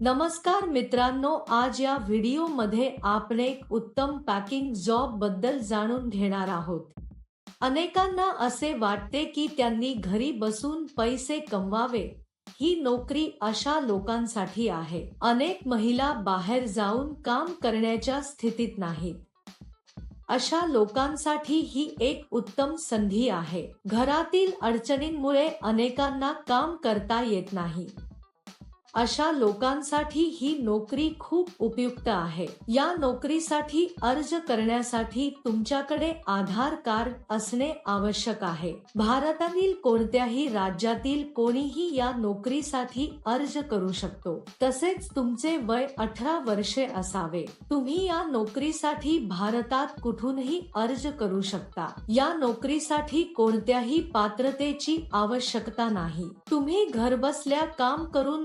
नमस्कार मित्रांनो आज या व्हिडिओमध्ये आपण एक उत्तम पॅकिंग जॉबबद्दल जाणून घेणार आहोत. अनेकांना असे वाटते की त्यांनी घरी बसून पैसे कमवावे. ही नोकरी अशा लोकांसाठी आहे. अनेक महिला बाहेर जाऊन काम करण्याच्या स्थितीत नाहीत अशा लोकांसाठी ही एक उत्तम संधी आहे. घरातील अडचणींमुळे अनेकांना काम करता येत नाही. अशा लोकांसाठी ही नोकरी खूप उपयुक्त आहे. या नोकरीसाठी अर्ज करण्यासाठी तुमच्याकडे आधार कार्ड असणे आवश्यक आहे. भारतातील कोणत्याही राज्यातील कोणीही या नोकरीसाठी अर्ज करू शकतो. तसेच तुमचे वय अठरा वर्षे असावे. तुम्ही या नोकरीसाठी भारतात कुठूनही अर्ज करू शकता. या नोकरीसाठी कोणत्याही पात्रतेची आवश्यकता नाही. तुम्ही घरबसल्या काम करून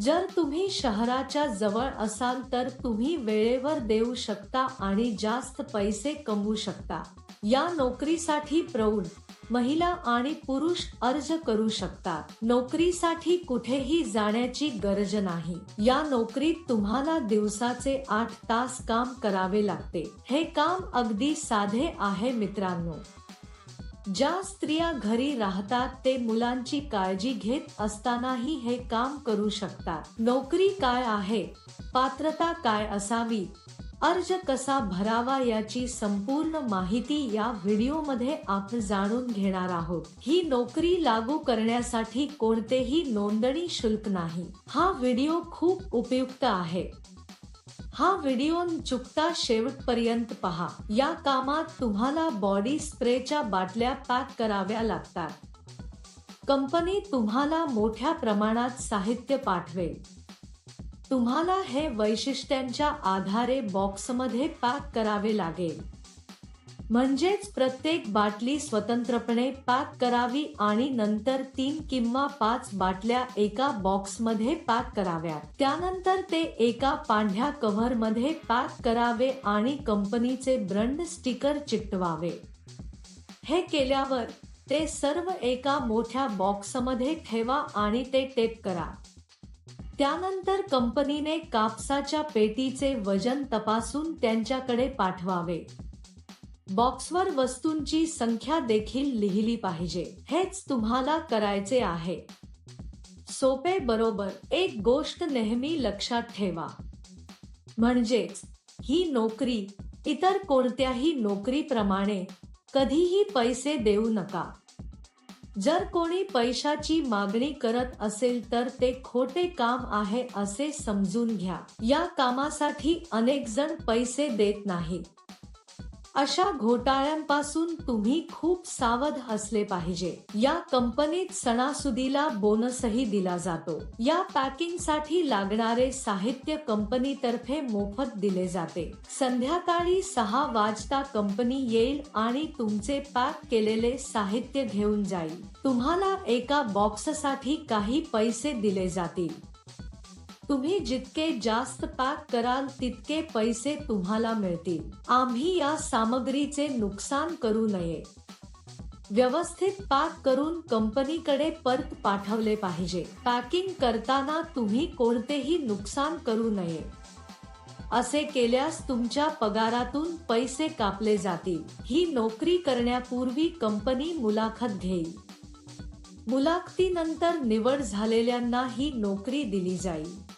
जर तुम्ही शहराच्या जवळ असाल तर तुम्ही वेळेवर देऊ शकता आणि जास्त पैसे कमवू शकता. या नोकरीसाठी प्रौढ महिला आणि पुरुष अर्ज करू शकतात. नोकरीसाठी कुठेही जाण्याची गरज नाही. या नोकरीत तुम्हाला दिवसाचे आठ तास काम करावे लागते. हे काम अगदी साधे आहे मित्रांनो. ज्या स्त्रिया घरी राहतात ते मुलांची काळजी घेत असतानाही हे काम करू शकतात. नोकरी काय आहे? पात्रता काय असावी? अर्ज कसा भरावा याची संपूर्ण माहिती या व्हिडिओमध्ये आपण जाणून घेणार आहोत. ही नोकरी लागू करण्यासाठी कोणतेही नोंदणी शुल्क नाही. हा व्हिडिओ खूप उपयुक्त आहे. हा व्हिडिओ चुकता शेवटपर्यंत पहा. या कामात तुम्हाला बॉडी स्प्रेच्या बाटल्या पॅक कराव्या लागतात. कंपनी तुम्हाला मोठ्या प्रमाणात साहित्य पाठवेल. तुम्हाला हे वैशिष्ट्यांच्या आधारे बॉक्समध्ये पॅक करावे लागेल. म्हणजेच प्रत्येक बाटली स्वतंत्रपणे पॅक करावी आणि नंतर तीन किंवा पाच बाटल्या एका बॉक्समध्ये पॅक कराव्या त्यानंतर ते एका पांढऱ्या कव्हरमध्ये पॅक करावे आणि कंपनीचे ब्रंड स्टिकर चिकटवावे. हे केल्यावर ते सर्व एका मोठ्या बॉक्समध्ये ठेवा आणि ते टेप करा. त्यानंतर कंपनीने कापसाच्या पेटीचे वजन तपासून त्यांच्याकडे पाठवावे. बॉक्सवर वस्तूंची संख्या देखील लिहिली पाहिजे. हेच तुम्हाला करायचे आहे. सोपे बरोबर एक गोष्ट नेहमी लक्षात ठेवा. म्हणजेच ही नोकरी इतर कोणत्याही नोकरीप्रमाणे कधीही पैसे देऊ नका. जर कोणी पैशाची मागणी करत असेल तर ते खोटे काम आहे असे समजून घ्या. या कामासाठी अनेक जण पैसे देत नाहीत. अशा घोटाळ्यांपासून तुम्ही खूप सावध असले पाहिजे. या कंपनीत सणासुदीला बोनसही दिला जातो. या पॅकिंगसाठी लागणारे साहित्य कंपनीतर्फे मोफत दिले जाते. संध्याकाळी सहा वाजता कंपनी येईल आणि तुमचे पॅक केलेले साहित्य घेऊन जाईल. तुम्हाला एका बॉक्ससाठी काही पैसे दिले जातील. तुम्ही जितके जास्त पॅक कराल तितके पैसे तुम्हाला मिळतील. आम्ही या सामग्रीचे नुकसान करू नये. व्यवस्थित पॅक करून कंपनीकडे परत पाठवले पाहिजे. पॅकिंग करताना तुम्ही कोणतेही नुकसान करू नये. असे केल्यास तुमच्या पगारातून पैसे कापले जातील. ही नोकरी करण्यापूर्वी कंपनी मुलाखत घेईल. मुलाखतीनंतर निवड झालेल्यांना ही नोकरी दिली जाईल.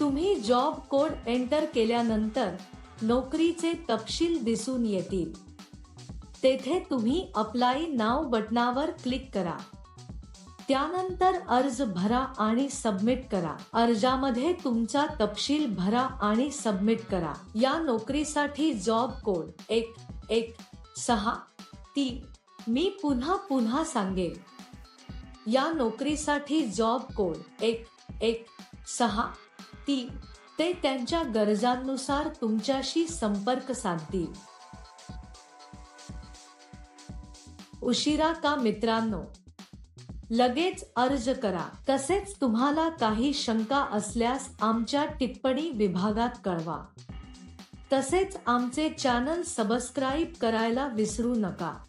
तुम्ही जॉब कोड एंटर केल्यानंतर नोकरीचे तपशील दिसून येतील. तेथे तुम्ही अप्लाय नाव बटनावर क्लिक करा. त्यानंतर अर्ज भरा आणि सबमिट करा. अर्जामध्ये तुमचा तपशील भरा आणि सबमिट करा. या नोकरीसाठी जॉब कोड एक एक सहा तीन. मी पुन्हा पुन्हा सांगेन. या नोकरीसाठी जॉब कोड एक एक सहा व्यक्ती ते त्यांच्या गरजांनुसार तुमच्याशी संपर्क साधतील. उशिरा का मित्रांनो? लगेच अर्ज करा. तसेच तुम्हाला काही शंका असल्यास आमच्या टिप्पणी विभागात कळवा. तसेच आमचे चॅनल सबस्क्राईब करायला विसरू नका.